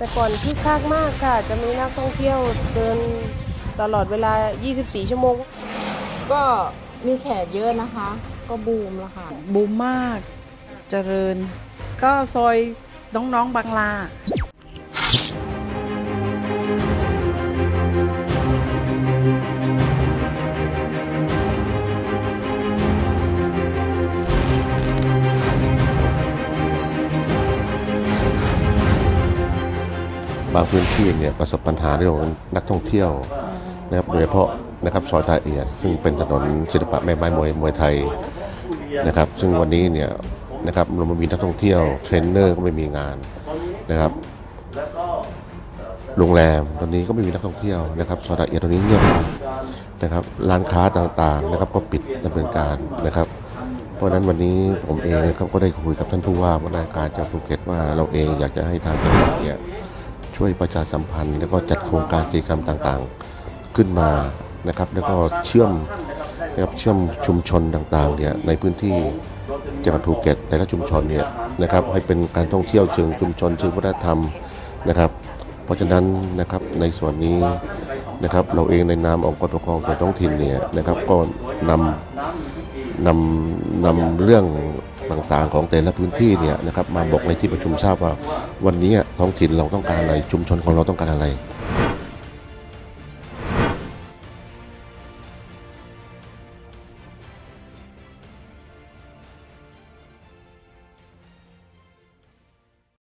แต่ก่อนคึกคักมากค่ะ จะมีนักท่องเที่ยวเดินตลอดเวลา 24 ชั่วโมง ก็มีแขกเยอะนะคะ ก็บูมแล้วค่ะบูมมาก เจริญ ก็ซอยน้องๆบางลา บางพื้นที่เนี่ยประสบปัญหาเรื่องของนักท่องเที่ยวนะครับโดยเฉพาะนะครับซอยตาเอียดซึ่งเป็นถนนศิลปะแม่ไม้มวยมวยไทยนะครับซึ่งวันนี้เนี่ยนะครับเราไม่มีนักท่องเที่ยวเทรนเนอร์ก็ไม่มีงานนะครับโรงแรมตอนนี้ก็ไม่มีนักท่องเที่ยวนะครับซอยตาเอียดตรงนี้เงียบมากนะครับร้านค้าต่างๆนะครับก็ปิดดำเนินการนะครับเพราะฉะนั้นวันนี้ผมเองนะครับก็ได้คุยกับท่านผู้ว่าว่าราชการจังหวัดภูเก็ตว่าเราเองอยากจะให้ทางจังหวัดเนี่ย ช่วยประชาสัมพันธ์ แล้วก็จัดโครงการกิจกรรมต่างๆ ขึ้นมานะครับ แล้วก็เชื่อมนะครับเชื่อมชุมชนต่างๆเนี่ยในพื้นที่จังหวัดภูเก็ตแต่ละชุมชนเนี่ยนะครับให้เป็นการท่องเที่ยวเชิงชุมชนเชิงวัฒนธรรมนะครับ เพราะฉะนั้นนะครับในส่วนนี้นะครับเราเองในนามองค์กรปกครองส่วนท้องถิ่นเนี่ยนะครับก็นำนำนำเรื่อง ต่างๆ ของแต่ละพื้นที่เนี่ยนะครับมาบอกในที่ประชุมทราบว่าวันนี้ท้องถิ่นเราต้องการอะไรชุมชนของเราต้องการอะไร